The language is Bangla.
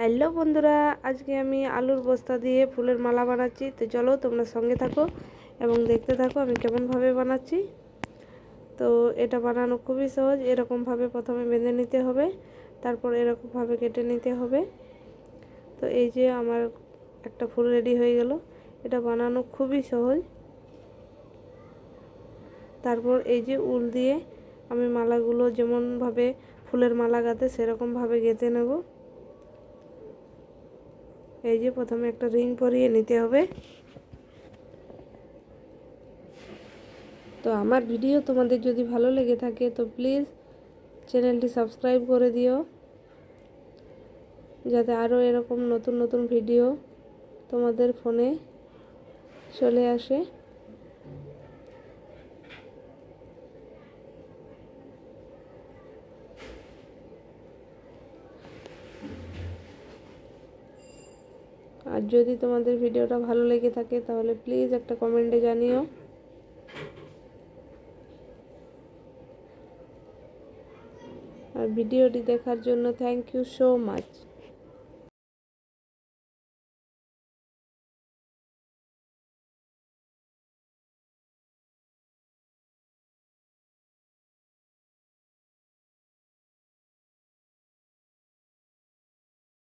হ্যালো বন্ধুরা, আজকে আমি আলুর বস্তা দিয়ে ফুলের মালা বানাচ্ছি। তো চলো তোমরা সঙ্গে থাকো এবং দেখতে থাকো আমি কেমনভাবে বানাচ্ছি। তো এটা বানানো খুবই সহজ, এরকমভাবে প্রথমে বেঁধে নিতে হবে, তারপর এরকমভাবে কেটে নিতে হবে। তো এই যে আমার একটা ফুল রেডি হয়ে গেল, এটা বানানো খুবই সহজ। তারপর এই যে উল দিয়ে আমি মালাগুলো যেমনভাবে ফুলের মালা গাঁথে সেরকমভাবে গেঁথে নেব। এই যে প্রথমে একটা রিং পরিয়ে নিতে হবে। তো আমার ভিডিও তোমাদের যদি ভালো লেগে থাকে, তো প্লিজ চ্যানেলটি সাবস্ক্রাইব করে দিও। যাতে আরও এরকম নতুন নতুন ভিডিও তোমাদের ফোনে চলে আসে। আর যদি তোমাদের ভিডিওটা ভালো লেগে থাকে, তাহলে প্লিজ একটা কমেন্টে জানিও। আর ভিডিওটি দেখার জন্য থ্যাংক ইউ সো মাচ